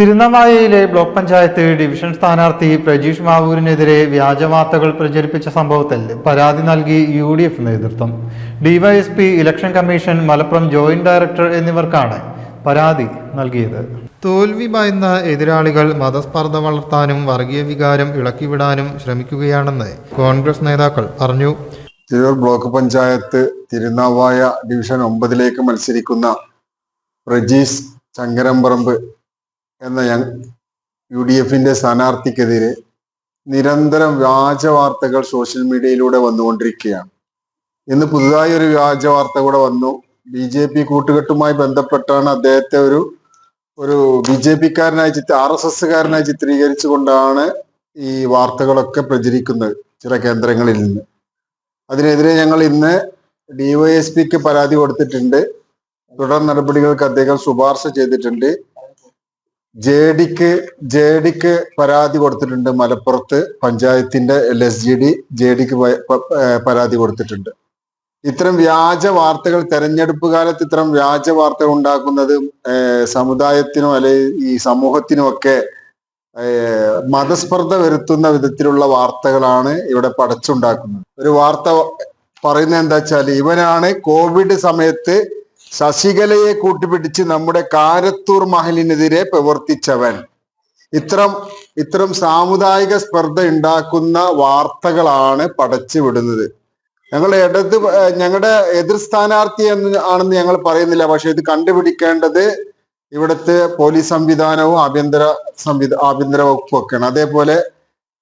തിരുനാവായയിലെ block panchayat division സ്ഥാനാർത്ഥി പ്രജീഷ് മാവൂരിനെതിരെ വ്യാജവാർത്തകൾ പ്രചരിപ്പിച്ച സംഭവത്തിൽ പരാതി നൽകി യു ഡി എഫ് നേതൃത്വം. DYSP election commission Malappuram joint director എന്നിവർക്കാണ് പരാതി നൽകിയത്. തോൽവി ഭയന്ന എതിരാളികൾ മതസ്പർദ്ധ വളർത്താനും വർഗീയ വികാരം ഇളക്കിവിടാനും ശ്രമിക്കുകയാണെന്ന് കോൺഗ്രസ് നേതാക്കൾ പറഞ്ഞു. തിരൂർ ബ്ലോക്ക് പഞ്ചായത്ത് തിരുനാവായ ഡിവിഷൻ ഒമ്പതിലേക്ക് മത്സരിക്കുന്ന പ്രജീഷ് ചങ്കരമ്പറമ്പ് എന്ന യു ഡി എഫിന്റെ സ്ഥാനാർത്ഥിക്കെതിരെ നിരന്തരം വ്യാജ വാർത്തകൾ സോഷ്യൽ മീഡിയയിലൂടെ വന്നുകൊണ്ടിരിക്കുകയാണ്. ഇന്ന് പുതുതായി ഒരു വ്യാജ വാർത്ത കൂടെ വന്നു. ബി ജെ പി കൂട്ടുകെട്ടുമായി ബന്ധപ്പെട്ടാണ് അദ്ദേഹത്തെ ഒരു ഒരു ബി ജെ പിക്കാരനായി ചിത്ര ആർ എസ് എസ്സുകാരനായി ചിത്രീകരിച്ചുകൊണ്ടാണ് ഈ വാർത്തകളൊക്കെ പ്രചരിക്കുന്നത് ചില കേന്ദ്രങ്ങളിൽ നിന്ന്. അതിനെതിരെ ഞങ്ങൾ ഇന്ന് ഡിവൈഎസ്പിക്ക് പരാതി കൊടുത്തിട്ടുണ്ട്. തുടർ നടപടികൾക്ക് അദ്ദേഹം ശുപാർശ ചെയ്തിട്ടുണ്ട്. ജെ ഡിക്ക് ജെ ഡിക്ക് പരാതി കൊടുത്തിട്ടുണ്ട് മലപ്പുറത്ത് പഞ്ചായത്തിന്റെ L S G D J ഡിക്ക് പരാതി കൊടുത്തിട്ടുണ്ട്. ഇത്തരം വ്യാജ വാർത്തകൾ തെരഞ്ഞെടുപ്പ് കാലത്ത് ഇത്തരം വ്യാജ വാർത്തകൾ ഉണ്ടാക്കുന്നത് സമുദായത്തിനും അല്ലെ ഈ സമൂഹത്തിനും ഒക്കെ മതസ്പർദ്ധ വരുത്തുന്ന വിധത്തിലുള്ള വാർത്തകളാണ് ഇവിടെ പടച്ചുണ്ടാക്കുന്നത്. ഒരു വാർത്ത പറയുന്നത് എന്താ വെച്ചാൽ ഇവനാണ് കോവിഡ് സമയത്ത് ശശികലയെ കൂട്ടിപ്പിടിച്ച് നമ്മുടെ കാരത്തൂർ മഹലിനെതിരെ പ്രവർത്തിച്ചവൻ. ഇത്തരം ഇത്തരം സാമുദായിക സ്പർദ്ധ ഉണ്ടാക്കുന്ന വാർത്തകളാണ് പടച്ചു വിടുന്നത് ഞങ്ങൾ ഇടത് ഞങ്ങളുടെ എതിർ സ്ഥാനാർത്ഥി എന്ന് ആണെന്ന് ഞങ്ങൾ പറയുന്നില്ല. പക്ഷെ ഇത് കണ്ടുപിടിക്കേണ്ടത് ഇവിടുത്തെ പോലീസ് സംവിധാനവും ആഭ്യന്തര സംവിധ ആഭ്യന്തര വകുപ്പൊക്കെയാണ് അതേപോലെ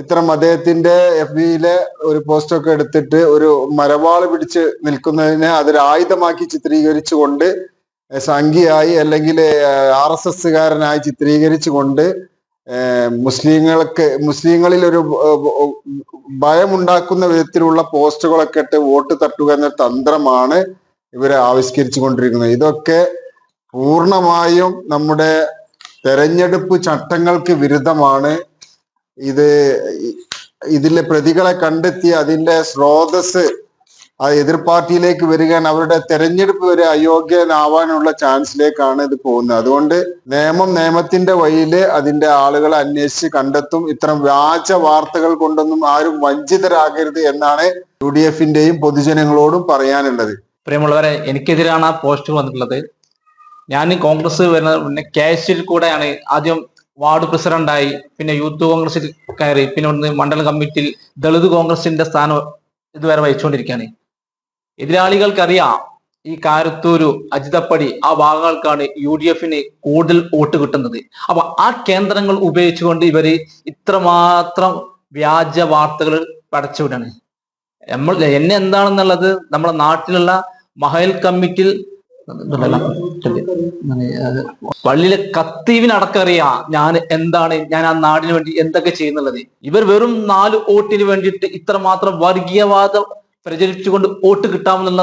ഇത്തരം അദ്ദേഹത്തിന്റെ എഫ് ബിയിലെ ഒരു പോസ്റ്റ് ഒക്കെ എടുത്തിട്ട് ഒരു മരവാൾ പിടിച്ച് നിൽക്കുന്നതിനെ അതൊരു ആയുധമാക്കി ചിത്രീകരിച്ചുകൊണ്ട് സംഘിയായി അല്ലെങ്കിൽ ആർ എസ് എസ്സുകാരനായി ചിത്രീകരിച്ചുകൊണ്ട് മുസ്ലിങ്ങൾക്ക് മുസ്ലിങ്ങളിൽ ഒരു ഭയമുണ്ടാക്കുന്ന വിധത്തിലുള്ള പോസ്റ്റുകളൊക്കെ ഇട്ട് വോട്ട് തട്ടുക എന്ന തന്ത്രമാണ് ഇവരെ ആവിഷ്കരിച്ചു കൊണ്ടിരിക്കുന്നത് ഇതൊക്കെ പൂർണമായും നമ്മുടെ തെരഞ്ഞെടുപ്പ് ചട്ടങ്ങൾക്ക് വിരുദ്ധമാണ്. ഇത് ഇതിലെ പ്രതികളെ കണ്ടെത്തി അതിന്റെ സ്രോതസ് ആ എതിർ പാർട്ടിയിലേക്ക് വരികയാണ്. അവരുടെ തെരഞ്ഞെടുപ്പ് വരെ അയോഗ്യനാവാനുള്ള ചാൻസിലേക്കാണ് ഇത് പോകുന്നത്. അതുകൊണ്ട് നിയമം നിയമത്തിന്റെ വഴിയിൽ അതിന്റെ ആളുകളെ അന്വേഷിച്ച് കണ്ടെത്തും. ഇത്തരം വ്യാജ വാർത്തകൾ കൊണ്ടൊന്നും ആരും വഞ്ചിതരാകരുത് എന്നാണ് യു ഡി എഫിന്റെയും പൊതുജനങ്ങളോടും പറയാനുള്ളത്. പ്രിയമുള്ളവരെ എനിക്കെതിരാണ് ആ പോസ്റ്റ് വന്നിട്ടുള്ളത്. ഞാൻ കോൺഗ്രസ് വരുന്ന പിന്നെ കെ കൂടെയാണ് ആദ്യം വാർഡ് പ്രസിഡന്റായി പിന്നെ യൂത്ത് കോൺഗ്രസിൽ കയറി പിന്നെ ഒന്ന് മണ്ഡലം കമ്മിറ്റിയിൽ ദളിത് കോൺഗ്രസിന്റെ സ്ഥാനം ഇതുവരെ വഹിച്ചുകൊണ്ടിരിക്കുകയാണ്. എതിരാളികൾക്കറിയാം ഈ കാരത്തൂരു അജിതപ്പടി ആ ഭാഗങ്ങൾക്കാണ് യു ഡി എഫിന് കൂടുതൽ വോട്ട് കിട്ടുന്നത്. അപ്പൊ ആ കേന്ദ്രങ്ങൾ ഉപയോഗിച്ചുകൊണ്ട് ഇവർ ഇത്രമാത്രം വ്യാജ വാർത്തകൾ പടച്ചുവിടാണ് നമ്മൾ എന്നെ എന്താണെന്നുള്ളത് നമ്മുടെ നാട്ടിലുള്ള മഹൽ കമ്മിറ്റിയിൽ പള്ളിയിലെ കത്തീവിനടക്കറിയാം ഞാൻ എന്താണ് ഞാൻ ആ നാടിന് വേണ്ടി എന്തൊക്കെ ചെയ്യുന്നുള്ളത്. ഇവർ വെറും നാല് വോട്ടിന് വേണ്ടിയിട്ട് ഇത്രമാത്രം വർഗീയവാദം പ്രചരിപ്പിച്ചുകൊണ്ട് വോട്ട് കിട്ടാമെന്നുള്ള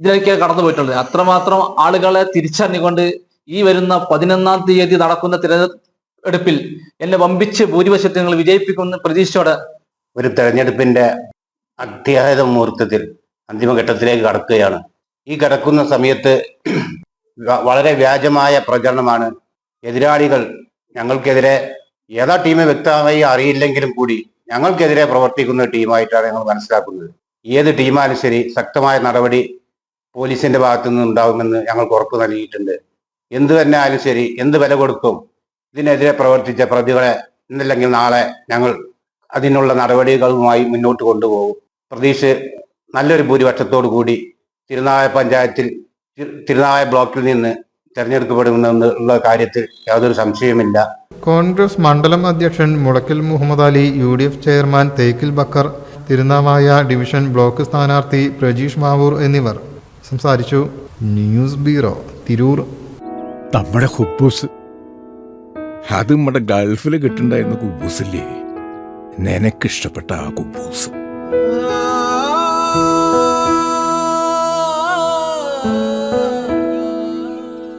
ഇതിലേക്കാണ് കടന്നു പോയിട്ടുള്ളത്. അത്രമാത്രം ആളുകളെ തിരിച്ചറിഞ്ഞുകൊണ്ട് ഈ വരുന്ന പതിനൊന്നാം തീയതി നടക്കുന്ന തിരഞ്ഞെടുപ്പിൽ എന്നെ വമ്പിച്ച് ഭൂരിപക്ഷത്തെ നിങ്ങൾ വിജയിപ്പിക്കുമെന്ന് പ്രതീക്ഷയോടെ ഒരു തെരഞ്ഞെടുപ്പിന്റെ അത്യാഹിത മുഹൂർത്തത്തിൽ അന്തിമഘട്ടത്തിലേക്ക് കടക്കുകയാണ്. ഈ കിടക്കുന്ന സമയത്ത് വളരെ വ്യാജമായ പ്രചരണമാണ്. എതിരാളികൾ ഞങ്ങൾക്കെതിരെ ഏതാ ടീം വ്യക്തമായി അറിയില്ലെങ്കിലും കൂടി ഞങ്ങൾക്കെതിരെ പ്രവർത്തിക്കുന്ന ടീമായിട്ടാണ് ഞങ്ങൾ മനസ്സിലാക്കുന്നത്. ഏത് ടീമായാലും ശരി ശക്തമായ നടപടി പോലീസിന്റെ ഭാഗത്തു നിന്ന് ഉണ്ടാകുമെന്ന് ഞങ്ങൾക്ക് ഉറപ്പ് നൽകിയിട്ടുണ്ട്. എന്ത് തന്നെ ആയാലും ശരി എന്ത് വില കൊടുക്കും ഇതിനെതിരെ പ്രവർത്തിച്ച പ്രതികളെ ഇന്നല്ലെങ്കിൽ നാളെ ഞങ്ങൾ അതിനുള്ള നടപടികളുമായി മുന്നോട്ട് കൊണ്ടുപോകും. പ്രതീക്ഷ നല്ലൊരു ഭൂരിപക്ഷത്തോടു കൂടി തിരുനാവായ പഞ്ചായത്തിൽ തിരുനാവായ ബ്ലോക്കിൽ നിന്ന് തെരഞ്ഞെടുക്കപ്പെടുമെന്നുള്ള കാര്യത്തിൽ യാതൊരു സംശയവുമില്ല. കോൺഗ്രസ് മണ്ഡലം അധ്യക്ഷൻ Mulakkil Muhammad Ali U D F chairman Thekkil Bakkar Thirunavaya division block സ്ഥാനാർത്ഥി പ്രജീഷ് മാവൂർ എന്നിവർ സംസാരിച്ചു. News bureau Tirur. നമ്മുടെ കുബൂസ്. അത് നമ്മുടെ ഗൾഫിൽ കിട്ടുണ്ടായിരുന്ന കുബൂസില്ലേ? നിനക്കിഷ്ടപ്പെട്ട ആ കുബൂസ്.